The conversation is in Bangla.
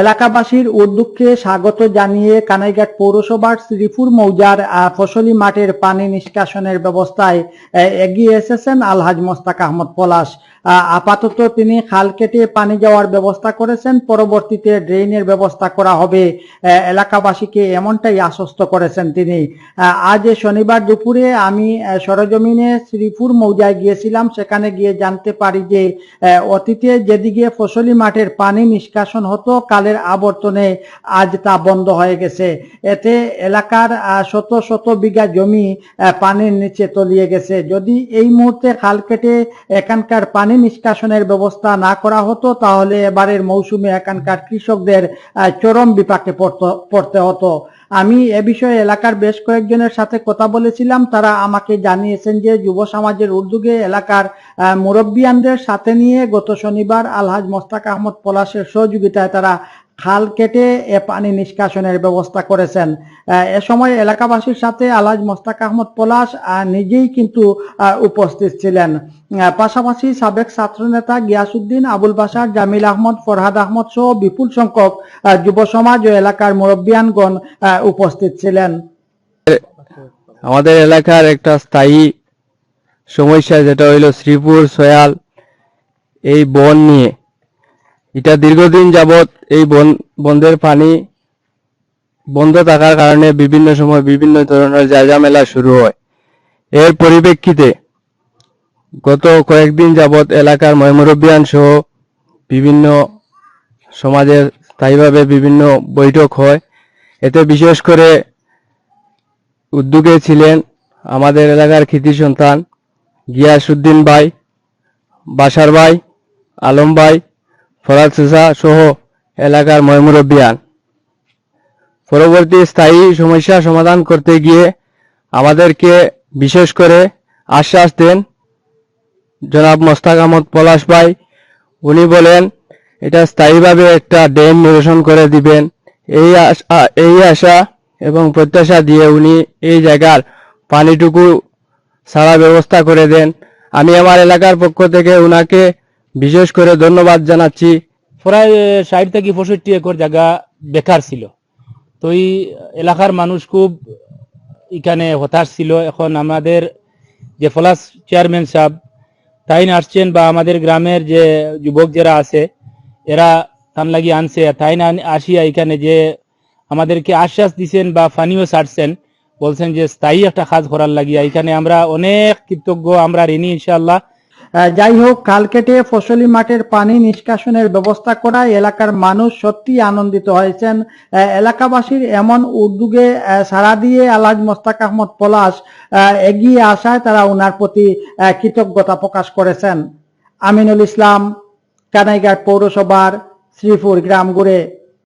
এলাকাবাসীর উদ্যোগকে স্বাগত জানিয়ে কানাইঘাট পৌরসভার শ্রীপুর মৌজার ফসলি মাঠের পানি নিষ্কাশনের ব্যবস্থায় এগিয়ে এসেছেন আলহাজ মোস্তাক আহমদ পলাশ। আপাতত তিনি খাল কেটে পানি যাওয়ার ব্যবস্থা করেছেন, পরবর্তীতে ড্রেনের ব্যবস্থা করা হবে। এলাকাবাসীকে এমনটাই আশ্বস্ত করেছেন তিনি। আজ শনিবার দুপুরে আমি সরজমিনে শ্রীপুর মৌজায় গিয়েছিলাম। সেখানে গিয়ে জানতে পারি যে অতীতে যেদিকে ফসলি মাঠের পানি নিষ্কাশন হতো কালের আবর্তনে আজ তা বন্ধ হয়ে গেছে। এতে এলাকার শত শত বিঘা জমি পানির নিচে তলিয়ে গেছে। যদি এই মুহূর্তে খাল কেটে এখানকার পানি নিষ্কাশনের ব্যবস্থা না করা হতো, তাহলে এবারের মৌসুমে এখানকার কৃষকদের চরম বিপাকে পড়তে হতো। আমি এ বিষয়ে এলাকার বেশ কয়েকজনের সাথে কথা বলেছিলাম। তারা আমাকে জানিয়েছেন যে যুব সমাজের উদ্যোগে এলাকার মুরব্বিয়ানদের সাথে নিয়ে গত শনিবার আলহাজ মোস্তাক আহমদ পলাশের সহযোগিতায় তারা খাল কেটে এ পানি নিষ্কাশনের ব্যবস্থা করেছেন। এ সময় এলাকাবাসীর সাথে আলাজ মোস্তাক আহমদ পলাশ নিজেই কিন্তু উপস্থিত ছিলেন। পাশাপাশি সাবেক ছাত্রনেতা গিয়াসুদ্দিন আবুল বাসার জামিল আহমদ, ফরহাদ আহমদ সহ বিপুল সংখ্যক যুব সমাজ ও এলাকার মুরব্বিয়ানগণ উপস্থিত ছিলেন। আমাদের এলাকার একটা স্থায়ী সমস্যা যেটা হইল শ্রীপুর, সয়াল, এই বন নিয়ে। এটা দীর্ঘদিন যাবৎ এই বন বন্ধের পানি বন্ধ থাকার কারণে বিভিন্ন সময় বিভিন্ন ধরনের জায়জামেলা শুরু হয়। এর পরিপ্রেক্ষিতে গত কয়েকদিন যাবৎ এলাকার ময়মুরব্বিয়ান সহ বিভিন্ন সমাজের স্থায়ীভাবে বিভিন্ন বৈঠক হয়। এতে বিশেষ করে উদ্যোগে ছিলেন আমাদের এলাকার কৃতি সন্তান গিয়াসুদ্দিন ভাই, বাসার ভাই, আলম ভাই ফরাদ চেষা সহ এলাকার ময়মুরব্বিয়ান পরবর্তী স্থায়ী সমস্যা সমাধান করতে গিয়ে আমাদেরকে বিশেষ করে আশ্বাস দেন জনাব মোস্তাক আহমদ পলাশ ভাই। উনি বলেন, এটা স্থায়ীভাবে একটা ড্যাম নিরসন করে দিবেন। এই আশা এই আশা এবং প্রত্যাশা দিয়ে উনি এই জায়গার পানিটুকু সারা ব্যবস্থা করে দেন। আমি আমার এলাকার পক্ষ থেকে উনাকে বিশেষ করে ধন্যবাদ জানাচ্ছি। প্রায় ষাট থেকে পঁয়ষট্টি একর জায়গা বেকার ছিল। তো এই এলাকার মানুষ খুব এখানে হতাশ ছিল। এখন আমাদের যে ফলাস চেয়ারম্যান সাহেব, তাই আসছেন বা আমাদের গ্রামের যে যুবক যারা আছে, এরা তান লাগি আনছে। তাই না আসিয়া এখানে যে আমাদেরকে আশ্বাস দিছেন বা ফানিও ছাড়ছেন, বলছেন যে স্থায়ী একটা কাজ করার লাগিয়া এখানে আমরা অনেক কৃতজ্ঞ, আমরা ঋণী ইনশাল্লাহ যাই হোক খাল কেটে ফসলি মাঠের পানি নিষ্কাশনের ব্যবস্থা করায় এলাকার মানুষ সত্যি আনন্দিত হয়েছেন। এলাকাবাসীর এমন উদ্যোগে সাড়া দিয়ে আলহাজ মোস্তাক আহমদ পলাশ এগিয়ে আসায় তারা ওনার প্রতি কৃতজ্ঞতা প্রকাশ করেছেন। আমিনুল ইসলাম, কানাইঘাট পৌরসভার শ্রীপুর গ্রাম ঘুরে